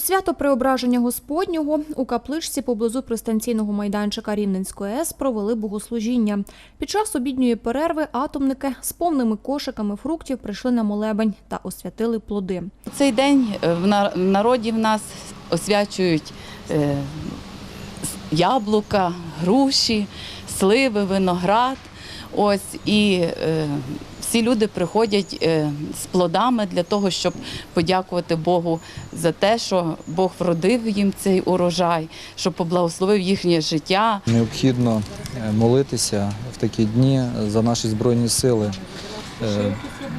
Свято Преображення Господнього у капличці поблизу пристанційного майданчика Рівненської АЕС провели богослужіння. Під час обідньої перерви атомники з повними кошиками фруктів прийшли на молебень та освятили плоди. Цей день е, в народі в нас освячують е, яблука, груші, сливи, виноград. Ось і е, всі люди приходять е, з плодами для того, щоб подякувати Богу за те, що Бог вродив їм цей урожай, щоб поблагословив їхнє життя. Необхідно е, молитися в такі дні за наші збройні сили, е,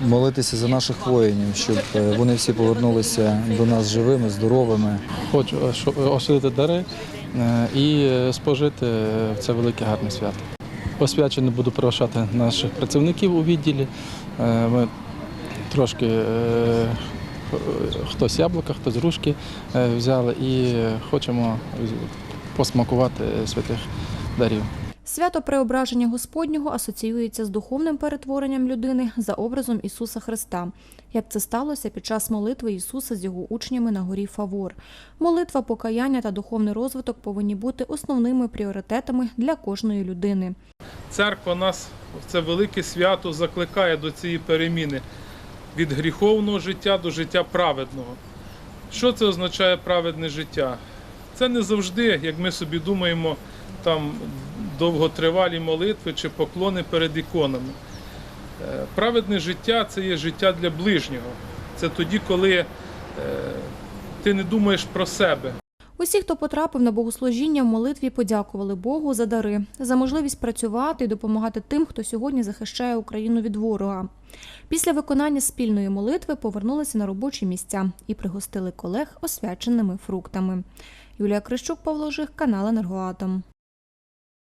молитися за наших воїнів, щоб вони всі повернулися до нас живими, здоровими. Хочу е, дари і спожити е, це велике гарне свято. Освячено буду пригощати наших працівників у відділі. Е, Ми трошки е, хтось яблука, хтось грушки е, взяли і хочемо посмакувати святих дарів. Свято Преображення Господнього асоціюється з духовним перетворенням людини за образом Ісуса Христа, як це сталося під час молитви Ісуса з його учнями на горі Фавор. Молитва, покаяння та духовний розвиток повинні бути основними пріоритетами для кожної людини. Церква нас це велике свято закликає до цієї переміни від гріховного життя до життя праведного. Що це означає праведне життя? Це не завжди, як ми собі думаємо, там довготривалі молитви чи поклони перед іконами. Е, Праведне життя це є життя для ближнього. Це тоді, коли е, ти не думаєш про себе. Усі, хто потрапив на богослужіння в молитві, подякували Богу за дари, за можливість працювати і допомагати тим, хто сьогодні захищає Україну від ворога. Після виконання спільної молитви повернулися на робочі місця і пригостили колег освяченими фруктами. Юлія Крищук, Павло Жих, канал Енергоатом.